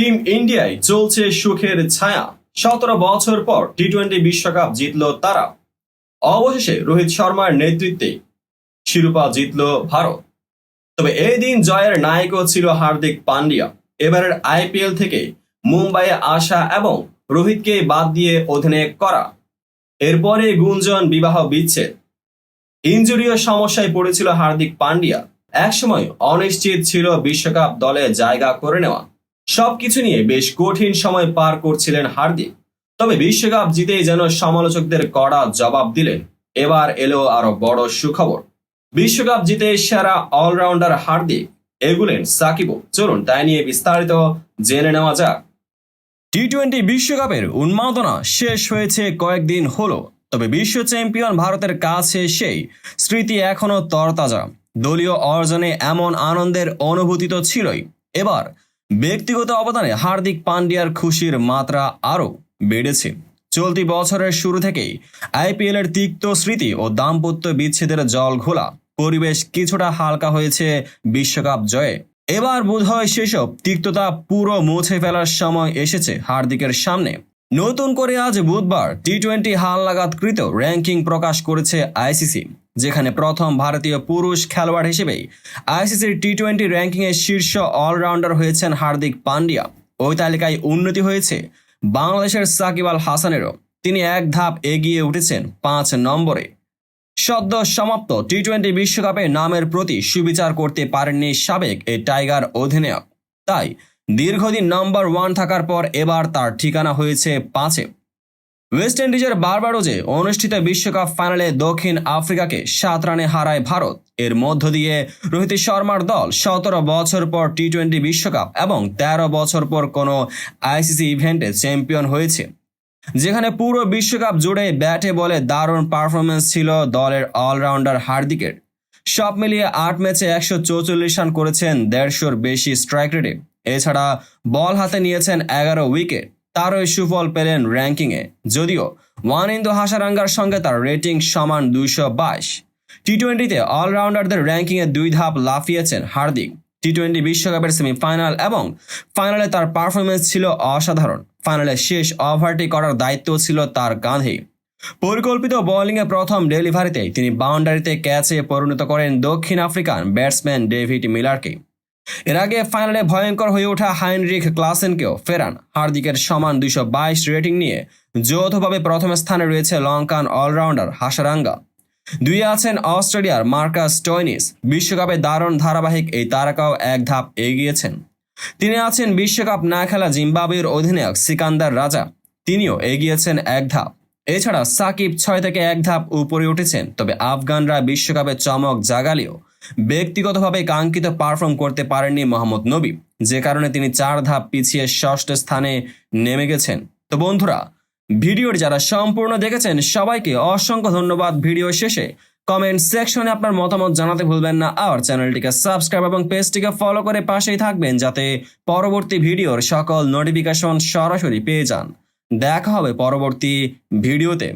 Team ইন্ডিয়ায় চলছে সুখের ছায়া। সতেরো বছর পর টি টোয়েন্টি বিশ্বকাপ জিতল তারা। অবশেষে রোহিত শর্মার নেতৃত্বে শিরোপা জিতল ভারত। তবে এই দিন জয়ের নায়কও ছিল হার্দিক পান্ডিয়া। এবারের আইপিএল থেকে মুম্বাইয়ে আসা এবং রোহিতকে বাদ দিয়ে অধিনায়ক করা। এরপরে গুঞ্জন, বিবাহ, বিচ্ছেদ। ইঞ্জুরিও সমস্যায় পড়েছিল হার্দিক পান্ডিয়া। একসময় অনিশ্চিত ছিল বিশ্বকাপ দলে জায়গা করে নেওয়া। সবকিছু নিয়ে বেশ কঠিন সময় পার করছিলেন হার্দিক তবে বিশ্বকাপ জিতেই যেন সমালোচকদের কড়া জবাব দিলেন, এবার এলো আরও বড় সুখবর। বিশ্বকাপ জিতে সেরা অলরাউন্ডার হার্দিক এগুলেন সাকিবও। চলুন তাই নিয়ে বিস্তারিত জেনে নেওয়া যাক। টি টোয়েন্টি বিশ্বকাপের উন্মাদনা শেষ হয়েছে কয়েকদিন হলো, তবে বিশ্ব চ্যাম্পিয়ন ভারতের কাছে সেই স্মৃতি এখনও তরতাজা। দলীয় অর্জনে এমন আনন্দের অনুভূতি তো ছিলই। এবার ব্যক্তিগত অবদানে হার্দিক পান্ডিয়ার খুশির মাত্রা আরও বেড়েছে। চলতি বছরের শুরু থেকেই আইপিএলের তিক্ত স্মৃতি ও দাম্পত্য বিচ্ছেদের জল ঘোলা পরিবেশ কিছুটা হালকা হয়েছে বিশ্বকাপ জয়ে। এবার বোধহয় সেসব তিক্ততা পুরো মুছে ফেলার সময় এসেছে হার্দিকের সামনে। নতুন করে আজ বুধবার টি টোয়েন্টি হালনাগাদকৃত র্যাঙ্কিং প্রকাশ করেছে আইসিসি যেখানে প্রথম ভারতীয় পুরুষ খেলোয়াড় হিসেবেই আইসিসির টি টোয়েন্টি র্যাঙ্কিংয়ে শীর্ষ অলরাউন্ডার হয়েছেন হার্দিক পান্ডিয়া। ওই তালিকায় উন্নতি হয়েছে বাংলাদেশের সাকিব আল হাসানেরও। তিনি এক ধাপ এগিয়ে উঠেছেন পাঁচ নম্বরে। সদ্য সমাপ্ত টি টোয়েন্টি বিশ্বকাপে নামের প্রতি সুবিচার করতে পারেননি সাবেক এই টাইগার অধিনায়ক। তাই দীর্ঘদিন নম্বর ওয়ান থাকার পর এবার তার ঠিকানা হয়েছে পাঁচে। ওয়েস্ট ইন্ডিজের বারবারোজে অনুষ্ঠিত বিশ্বকাপ ফাইনালে দক্ষিণ আফ্রিকাকে সাত রানে হারায় ভারত। এর মধ্য দিয়ে রোহিত শর্মার দল সতেরো বছর পর টি টোয়েন্টি বিশ্বকাপ এবং তেরো বছর পর কোনো আইসিসি ইভেন্টে চ্যাম্পিয়ন হয়েছে। যেখানে পুরো বিশ্বকাপ জুড়ে ব্যাটে বলে দারুণ পারফরমেন্স ছিল দলের অলরাউন্ডার হার্দিকের। সব মিলিয়ে আট ম্যাচে একশো রান করেছেন দেড়শোর বেশি স্ট্রাইক রেটে। এছাড়া বল হাতে নিয়েছেন এগারো উইকেট। তারই সুফল পেলেন র্যাঙ্কিংয়ে। যদিও ওয়ান ইন্দু হাসারাঙ্গার সঙ্গে তার রেটিং সমান দুইশো বাইশ। টি টোয়েন্টিতে অলরাউন্ডারদের র্যাঙ্কিংয়ে দুই ধাপ লাফিয়েছেন হার্দিক। টি টোয়েন্টি বিশ্বকাপের সেমিফাইনাল এবং ফাইনালে তার পারফরমেন্স ছিল অসাধারণ। ফাইনালে শেষ ওভারটি করার দায়িত্ব ছিল তার কাঁধে পরিকল্পিত বোলিংয়ে প্রথম ডেলিভারিতে তিনি বাউন্ডারিতে ক্যাচে পরিণত করেন দক্ষিণ আফ্রিকান ব্যাটসম্যান ডেভিড মিলারকে। এর আগে ফাইনালে ভয়ঙ্কর হয়ে ওঠা হাইনরিক ক্লাসেনকেও ফেরান। হার্দিকের সমান দুইশো বাইশ রেটিং নিয়ে যৌথভাবে প্রথম স্থানে রয়েছে লঙ্কান অলরাউন্ডার হাসারাঙ্গা। দুই আছেন অস্ট্রেলিয়ার মার্কাস টয়নিস বিশ্বকাপে দারুণ ধারাবাহিক এই তারকাও এক ধাপ এগিয়েছেন। তিনি আছেন বিশ্বকাপ না খেলা জিম্বাবুয়ের অধিনায়ক সিকান্দার রাজা। তিনিও এগিয়েছেন এক ধাপ। এছাড়া সাকিব ছয় থেকে এক ধাপ উপরে উঠেছেন। তবে আফগানরা বিশ্বকাপে চমক জাগালেও ব্যক্তিগতভাবে কাঙ্ক্ষিত পারফর্ম করতে পারেননি মোহাম্মদ নবী, যে কারণে তিনি চার ধাপ পিছিয়ে ষষ্ঠ স্থানে নেমে গেছেন। তো বন্ধুরা ভিডিওর যারা সম্পূর্ণ দেখেছেন, সবাইকে অসংখ্য ধন্যবাদ ভিডিও শেষে। কমেন্ট সেকশনে আপনার মতামত জানাতে ভুলবেন না। আর চ্যানেলটিকে সাবস্ক্রাইব এবং পেজটিকে ফলো করে পাশেই থাকবেন, যাতে পরবর্তী ভিডিওর সকল নোটিফিকেশন সরাসরি পেয়ে যান। দেখা হবে পরবর্তী ভিডিওতে।